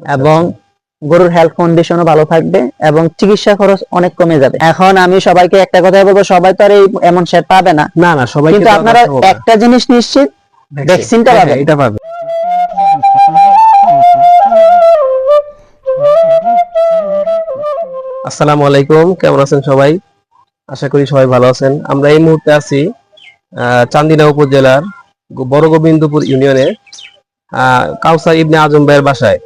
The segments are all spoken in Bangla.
এবং গরুর হেলথ কন্ডিশনও ভালো থাকবে এবং চিকিৎসা খরচ অনেক কমে যাবে। এখন আমি সবাইকে একটা কথা বলব সবাই তো আর এই এমন শেড পাবে না। না না সবাই কিন্তু আপনারা একটা জিনিস নিশ্চিত ভ্যাকসিনটা পাবেন। এটা পাবে আসসালামু আলাইকুম কেমন আছেন সবাই? আশা করি সবাই ভালো আছেন। আমরা এই মুহূর্তে আছি আহ, চান্দিনা উপজেলার বড় গোবিন্দপুর ইউনিয়নে কাউসার ইবনে আজম ভাইয়ের বাসায়।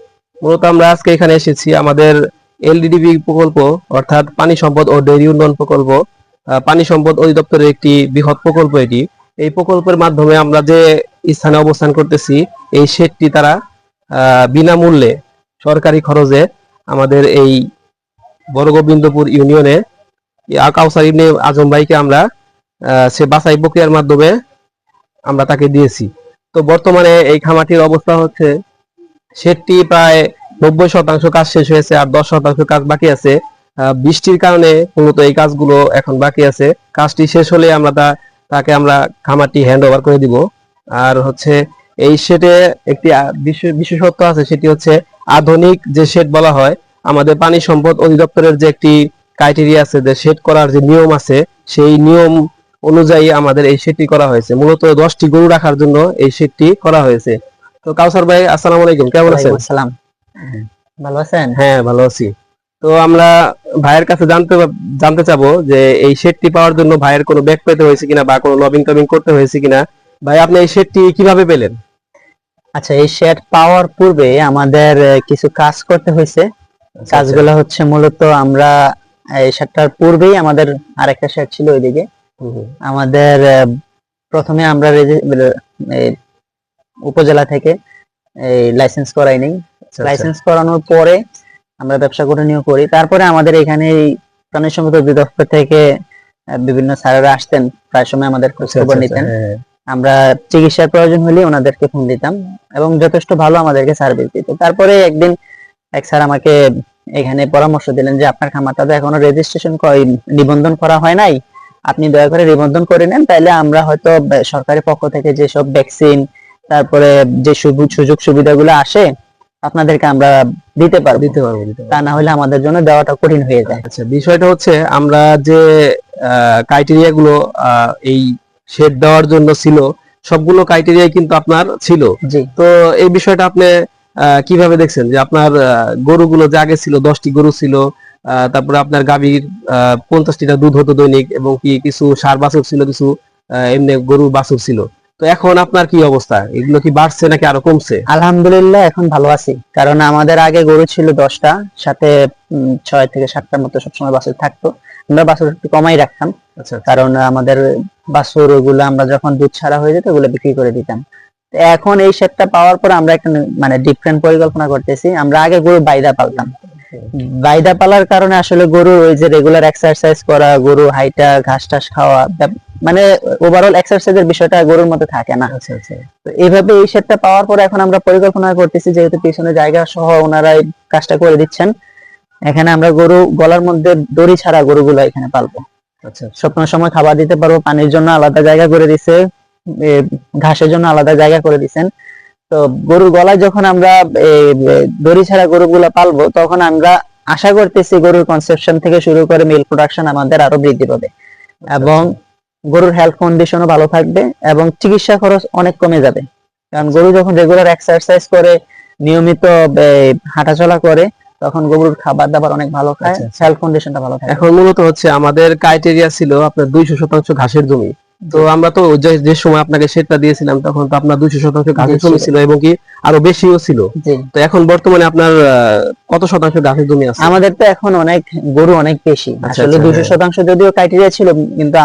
মূলত আমরা আজকে এখানে এসেছি আমাদের এলডিডিবি প্রকল্প, অর্থাৎ পানি সম্পদ ও ডেইরি উন্নয়ন প্রকল্প। পানি সম্পদ অধিদপ্তরের একটি বৃহৎ প্রকল্প এটি। এই প্রকল্পের মাধ্যমে আমরা যে স্থানে অবস্থান করতেছি, এই শেডটি তারা বিনামূল্যে সরকারি খরচে আমাদের এই বড়গোবিন্দপুর ইউনিয়নে এই কাউসার ইবনে আজম ভাইকে আমরা সে বাছাই প্রক্রিয়ার মাধ্যমে আমরা তাকে দিয়েছি। তো বর্তমানে এই খামাটির অবস্থা হচ্ছে শেডটি প্রায় নব্বই শতাংশ কাজ শেষ হয়েছে আর দশ শতাংশ কাজ বাকি আছে। বৃষ্টির কারণে মূলত এই কাজগুলো এখন বাকি আছে। কাজটি শেষ হলে আমরা তা, তাকে আমরা খামারটি হ্যান্ড ওভার করে দিব। আর হচ্ছে এই শেডে একটি বিশেষত্ব আছে, সেটি হচ্ছে আধুনিক যে শেড বলা হয়, আমাদের পানি সম্পদ অধিদপ্তরের যে একটি ক্রাইটেরিয়া আছে যে শেড করার যে নিয়ম আছে, সেই নিয়ম অনুযায়ী আমাদের এই শেডটি করা হয়েছে। মূলত দশটি গরু রাখার জন্য এই শেডটি করা হয়েছে। তো কাউসার ভাই আসসালামু আলাইকুম কেমন আছেন? আসসালাম। ভালো আছেন? হ্যাঁ ভালো আছি। তো আমরা ভাইয়ের কাছে জানতে জানতে চাবো যে এই শেডটি পাওয়ার জন্য ভাইয়ের কোনো ব্যাক পেতে হয়েছে কিনা বা কোনো লবিং টবিং করতে হয়েছে কিনা? ভাই আপনি এই শেডটি কীভাবে পেলেন? আচ্ছা এই শেড পাওয়ার পূর্বে আমাদের কিছু কাজ করতে হয়েছে। আচ্ছা, কাজগুলো হচ্ছে মূলত আমরা এই শেডটার পূর্বেই আমাদের আরেকটা শেড ছিল ওইদিকে। আমাদের প্রথমে আমরা উপজেলা থেকে এই লাইসেন্স করাই নেই। আচ্ছা, আচ্ছা। লাইসেন্স করানোর পরে আমরা ব্যবসা কন্টিনিউ করি। তারপরে আমাদের এখানে প্রাণী সম্পদ অধিদপ্তর থেকে বিভিন্ন স্যারেরা আসতেন। প্রায় সময় আমাদের খোঁজ আচ্ছা, খবর আচ্ছা, নিতেন। হ্যাঁ, আমরা চিকিৎসার প্রয়োজন হলে ওনাদেরকে ফোন দিতাম এবং যথেষ্ট ভালো আমাদেরকে সার্ভিস দিত। তারপরে একদিন এক স্যার আমাকে এখানে পরামর্শ দিলেন যে আপনার খামারটা তো এখনও রেজিস্ট্রেশন নিবন্ধন করা হয় নাই। আপনি দয়া করে নিবন্ধন করে নেন তাইলে আমরা হয়তো সরকারের পক্ষ থেকে যেসব ভ্যাকসিন তারপরে যে সুযোগ সুবিধাগুলো আসে আপনাদেরকে আমরা দিতে পারব। দিতে পারব তা না হলে আমাদের জন্য দেওয়াটা কঠিন হয়ে যায়। আচ্ছা বিষয়টা হচ্ছে আমরা যে ক্রাইটেরিয়া গুলো এই শেড দেওয়ার জন্য ছিল সবগুলো ক্রাইটেরিয়া কিন্তু আপনার ছিল। জি। তো এই বিষয়টা আপনি আহ, কীভাবে দেখছেন? যে আপনার গরুগুলো যে আগে ছিল দশটি গরু ছিল আহ, তারপরে আপনার গাভীর পঞ্চাশটিটা দুধ হতো দৈনিক এবং কি কিছু সার বাছুর ছিল কিছু এমনি গরু বাছুর ছিল। তো এখন আপনার কি অবস্থা? এগুলো কি বাড়ছে নাকি আরও কমছে? আলহামদুলিল্লাহ এখন ভালো আছি। কারণ আমাদের আগে গরু ছিল দশটা সাথে ছয় থেকে সাতটার মতো সবসময় বাছুর থাকতো। আমরা বাছুর একটু কমাই রাখতাম। আচ্ছা কারণ আমাদের বাছুর ওগুলো আমরা যখন দুধ ছাড়া হয়ে যেত ওগুলো বিক্রি করে দিতাম। এখন এই সেটটা পাওয়ার পর আমরা একটা মানে ডিফারেন্ট পরিকল্পনা করতেছি। আমরা আগে গরু বাইদা পালতাম। বাইদা পালার কারণে আসলে গরু ওই যে রেগুলার এক্সারসাইজ করা গরু হাইটা ঘাস টাস খাওয়া মানে ওভারঅল এক্সারসাইজের বিষয়টা গরুর মধ্যে থাকে না। আচ্ছা আচ্ছা। তো এইভাবে এই সেটটা পাওয়ার পরে এখন আমরা পরিকল্পনা করতেছি যেহেতু পিছনে জায়গা সহ ওনারা এই কাজটা করে দিচ্ছেন। এখানে আমরা গরু গলার মধ্যে দড়ি ছাড়া গরুগুলো এখানে পালবো। আচ্ছা সবসময় সময় খাবার দিতে পারব পানির জন্য আলাদা জায়গা করে দিছে ঘাসের জন্য আলাদা জায়গা করে দিছেন। তো গরুর গলায় যখন আমরা দড়ি ছাড়া গরুগুলা পালবো তখন আমরা আশা করতেছি গরুর কনসেপশন থেকে শুরু করে মিল প্রোডাকশন আমাদের আরও বৃদ্ধি পাবে। এবং গরুর হেলথ কন্ডিশনও ভালো থাকবে এবং চিকিৎসা খরচ অনেক কমে যাবে। কারণ গরু যখন রেগুলার এক্সারসাইজ করে নিয়মিত হাঁটাচলা করে তখন গরুর খাবার দাবার অনেক ভালো খায় আচ্ছা, আচ্ছা। হেলথ কন্ডিশনটা ভালো থাকে। এখন মূলত হচ্ছে আমাদের ক্রাইটেরিয়া ছিল আপনার দুইশো শতাংশ ঘাসের জমি। তো আমরা তো যে যে সময় আপনাকে সেটা দিয়েছিলাম তখন তো আপনার দুইশো শতাংশ গাছের জমি ছিল। এবং কি আরও বেশিও ছিল। তো এখন বর্তমানে আপনার কত শতাংশ গাছের জমি আছে? আমাদের তো এখন অনেক গরু অনেক বেশি। আচ্ছা, আসলে আচ্ছা, হ্যাঁ। শতাংশ যদিও ক্রাইটেরিয়া ছিল কিন্তু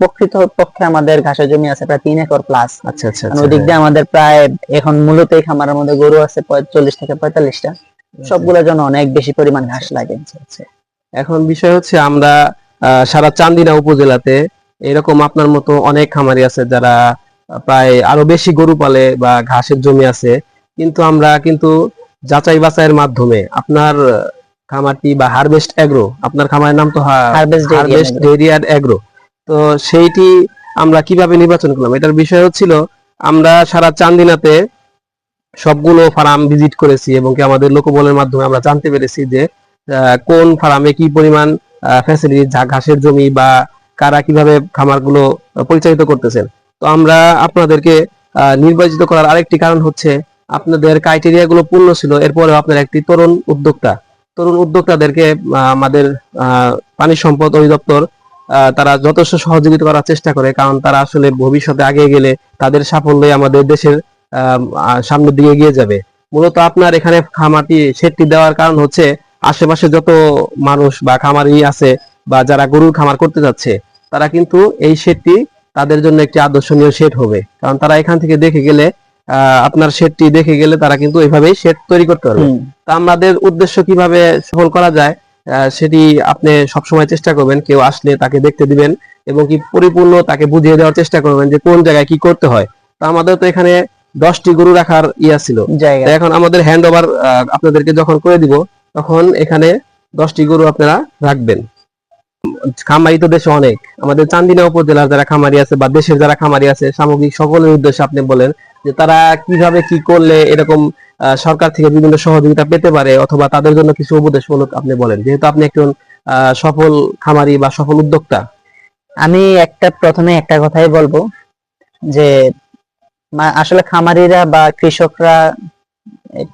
প্রকৃত পক্ষে আমাদের ঘাসের জমি আছে প্রায় তিন একর প্লাস আচ্ছা আচ্ছা ওই আচ্ছা, দিয়ে আমাদের প্রায় এখন মূলত এই খামারের মধ্যে গরু আছে চল্লিশ থেকে পঁয়তাল্লিশটা। সবগুলোর জন্য অনেক বেশি পরিমাণ ঘাস লাগে। এখন বিষয় হচ্ছে আমরা সারা চান্দিনা উপজেলাতে এরকম আপনার মতো অনেক খামারি আছে যারা প্রায় আরও বেশি গরু পালে বা ঘাসের জমি আছে। কিন্তু আমরা কিন্তু যাচাই বাছাইয়ের মাধ্যমে আপনার খামারটি বা হারভেস্ট এগ্রো আপনার খামারের নাম তো হারভেস্ট অ্যান্ড এগ্রো তো সেইটি আমরা কীভাবে নির্বাচন করলাম? এটার বিষয় হচ্ছিল আমরা সারা চান্দিনাতে সবগুলো ফার্ম ভিজিট করেছি এবং কি আমাদের লোকবলের মাধ্যমে আমরা জানতে পেরেছি যে কোন ফার্মে কি পরিমাণ ফ্যাসিলিটি ঘাসের জমি বা কারা কীভাবে খামারগুলো পরিচালিত করতেছেন। তো আমরা আপনাদেরকে নির্বাচিত করার আরেকটি কারণ হচ্ছে আপনাদের ক্রাইটেরিয়া গুলো পূর্ণ ছিল এরপরে আপনার একটি তরুণ উদ্যোক্তা। তরুণ উদ্যোক্তাদেরকে আমাদের পানি সম্পদ অধিদপ্তর তারা যথেষ্ট সহযোগিতা করার চেষ্টা করে, কারণ তারা আসলে ভবিষ্যতে আগে গেলে তাদের সাফল্যই আমাদের দেশের সামনের দিকে এগিয়ে যাবে। মূলত আপনার এখানে খামারটি, সেটটি দেওয়ার কারণ হচ্ছে আশেপাশে যত মানুষ বা খামারি আছে বা যারা গরুর খামার করতে যাচ্ছে তারা কিন্তু এই শেডটি তাদের জন্য একটি আদর্শনীয় সেট হবে। কারণ তারা এখান থেকে দেখে গেলে আহ, আপনার শেডটি দেখে গেলে তারা কিন্তু এইভাবেই সেট তৈরি করতে পারবে। তা আমাদের উদ্দেশ্য কীভাবে সফল করা যায় সেটি আপনি সবসময় চেষ্টা করবেন। কেউ আসলে তাকে দেখতে দিবেন এবং কি পরিপূর্ণ তাকে বুঝিয়ে দেওয়ার চেষ্টা করবেন যে কোন জায়গায় কি করতে হয়। তা আমাদের তো এখানে দশটি গরু রাখার ইয়া ছিল। এখন আমাদের হ্যান্ড ওভার আপনাদেরকে যখন করে দিব তখন এখানে দশটি গরু আপনারা রাখবেন। খামারি তো দেশে অনেক। আমাদের চান্দিনা উপজেলার যারা খামারি আছে বা দেশের যারা খামারি আছে, সামগ্রিক সকলের উদ্দেশ্যে আপনি বলেন যে তারা কীভাবে কি করলে এরকম সরকার থেকে বিভিন্ন সহযোগিতা পেতে পারে অথবা তাদের জন্য কিছু উপদেশ উপদেশমূলক আপনি বলেন। যেহেতু আপনি একজন সফল খামারি বা সফল উদ্যোক্তা। আমি একটা, প্রথমে একটা কথাই বলব যে আসলে খামারিরা বা কৃষকরা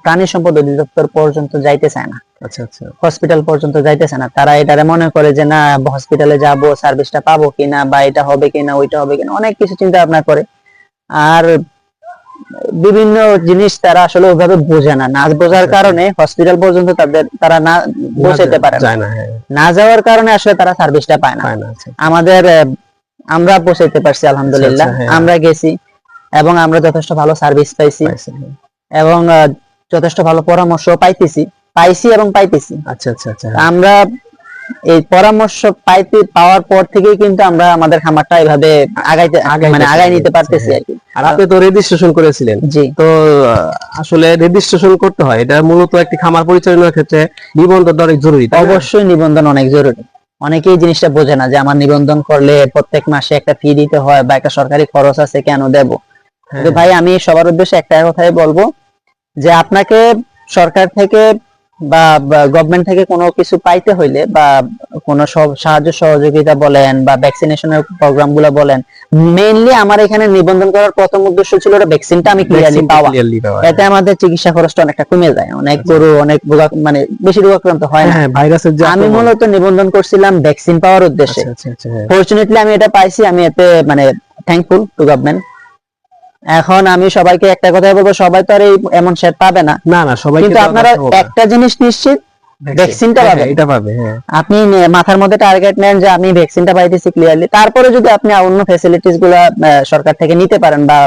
প্রাণী সম্পদ অধিদপ্তর পর্যন্ত যাইতে চায় না। আচ্ছা আচ্ছা। হসপিটাল পর্যন্ত যাইতেছে না। তারা এটারে মনে করে যে না হসপিটালে যাব সার্ভিসটা পাবো কিনা বা এটা হবে কিনা ওইটা হবে কিনা? অনেক কিছু চিন্তা ভাবনা করে। আর বিভিন্ন জিনিস তারা আসলে ওইভাবে বোঝে না। না বোঝার কারণে হসপিটাল পর্যন্ত তাদের তারা না পৌঁছাতে পারে না। না হ্যাঁ। যাওয়ার কারণে আসলে তারা সার্ভিসটা পায় না। আচ্ছা। আমাদের আমরা পৌঁছাইতে পারছি আলহামদুলিল্লাহ। আচ্ছা, হ্যাঁ। আমরা গেছি এবং আমরা যথেষ্ট ভালো সার্ভিস পাইছি। হ্যাঁ। এবং যথেষ্ট ভালো পরামর্শ পাইতেছি পাইছি এবং পাইতেছি। আচ্ছা আচ্ছা আচ্ছা আমরা এই পরামর্শ পাইতে পাওয়ার পর থেকেই কিন্তু আমরা আমাদের খামারটা এভাবে আগাইতে মানে আগাই নিতে পারতেছি, হ্যাঁ। আর কি। আর আপনি তো রেজিস্ট্রেশন করেছিলেন। জি। তো আসলে রেজিস্ট্রেশন করতে হয়। এটা মূলত একটি খামার পরিচালনার ক্ষেত্রে নিবন্ধন অনেক জরুরি অবশ্যই নিবন্ধন অনেক জরুরি। অনেকেই জিনিসটা বোঝে না যে আমার নিবন্ধন করলে প্রত্যেক মাসে একটা ফি দিতে হয় বা একটা সরকারি খরচ আছে কেন দেব? হ্যাঁ, ভাই আমি সবার উদ্দেশ্যে একটা কথাই বলব যে আপনাকে সরকার থেকে বা গভর্নমেন্ট থেকে কোনো কিছু পাইতে হইলে বা কোনো সব- সাহায্য সহযোগিতা বলেন বা ভ্যাকসিনেশনের প্রোগ্রামগুলো বলেন মেইনলি আমার এখানে নিবন্ধন করার প্রথম উদ্দেশ্য ছিল ওটা ভ্যাকসিনটা আমি ক্লিয়ারলি পাওয়া। এতে আমাদের চিকিৎসা খরচটা অনেকটা কমে যায়। অনেক গরু অনেক রোগা মানে বেশি রোগাক্রান্ত হয় না। হ্যাঁ ভাইরাসের আমি মূলত নিবন্ধন করছিলাম ভ্যাকসিন পাওয়ার উদ্দেশ্যে। আচ্ছা আচ্ছা আচ্ছা হ্যাঁ। ফরচুনেটলি আমি এটা পাইছি আমি এতে মানে থ্যাঙ্কফুল টু গভর্নমেন্ট এখন আমি সবাইকে একটা কথাই বলব সবাই তো আর এই এমন শেড পাবে না। না না সবাই কিন্তু আপনারা একটা জিনিস নিশ্চিত ভ্যাকসিনটা পাবেন। এটা পাবে হ্যাঁ। আপনি মাথার মধ্যে টার্গেট নেন যে আমি ভ্যাকসিনটা পাইতেছি ক্লিয়ারলি তারপরে যদি আপনি অন্য ফ্যাসিলিটিসগুলা সরকার থেকে নিতে পারেন বা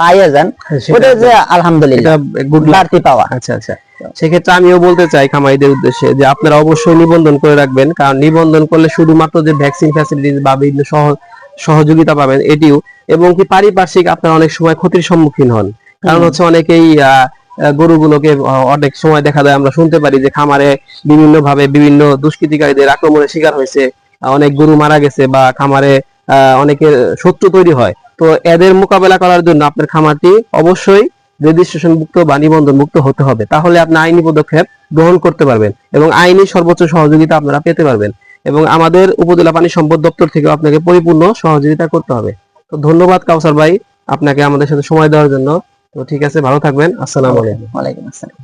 পাইয়া যান সেটা- ওটা যে আলহামদুলিল্লাহ গুড লাক বাড়তি পাওয়া। আচ্ছা আচ্ছা। সেক্ষেত্রে আমিও বলতে চাই খামারিদের উদ্দেশ্যে যে আপনারা অবশ্যই নিবন্ধন করে রাখবেন কারণ নিবন্ধন করলে শুধুমাত্র যে ভ্যাকসিন ফ্যাসিলিটিস বা বিভিন্ন সহ- সহযোগিতা পাবেন এটিও এবং কি পারিপার্শ্বিক আপনারা অনেক সময় ক্ষতির সম্মুখীন হন। কারণ হচ্ছে অনেকেই গরুগুলোকে অনেক সময় দেখা যায় আমরা শুনতে পারি যে খামারে বিভিন্ন ভাবে বিভিন্ন দুষ্কৃতিকারীদের আক্রমণের শিকার হয়েছে অনেক গরু মারা গেছে বা খামারে আহ, অনেকের শত্রু তৈরি হয়। তো এদের মোকাবেলা করার জন্য আপনার খামারটি অবশ্যই রেজিস্ট্রেশন মুক্ত বা নিবন্ধন মুক্ত হতে হবে। তাহলে আপনি আইনি পদক্ষেপ গ্রহণ করতে পারবেন এবং আইনি সর্বোচ্চ সহযোগিতা আপনারা পেতে পারবেন। এবং আমাদের উপজেলা পানি সম্পদ দপ্তর থেকে আপনাকে পরিপূর্ণ সহযোগিতা করতে হবে। তো ধন্যবাদ কাউসার ভাই আপনাকে আমাদের সাথে সময় দেওয়ার জন্য। তো ঠিক আছে, ভালো থাকবেন। আসসালামু আলাইকুম। ওয়ালাইকুম আসসালাম।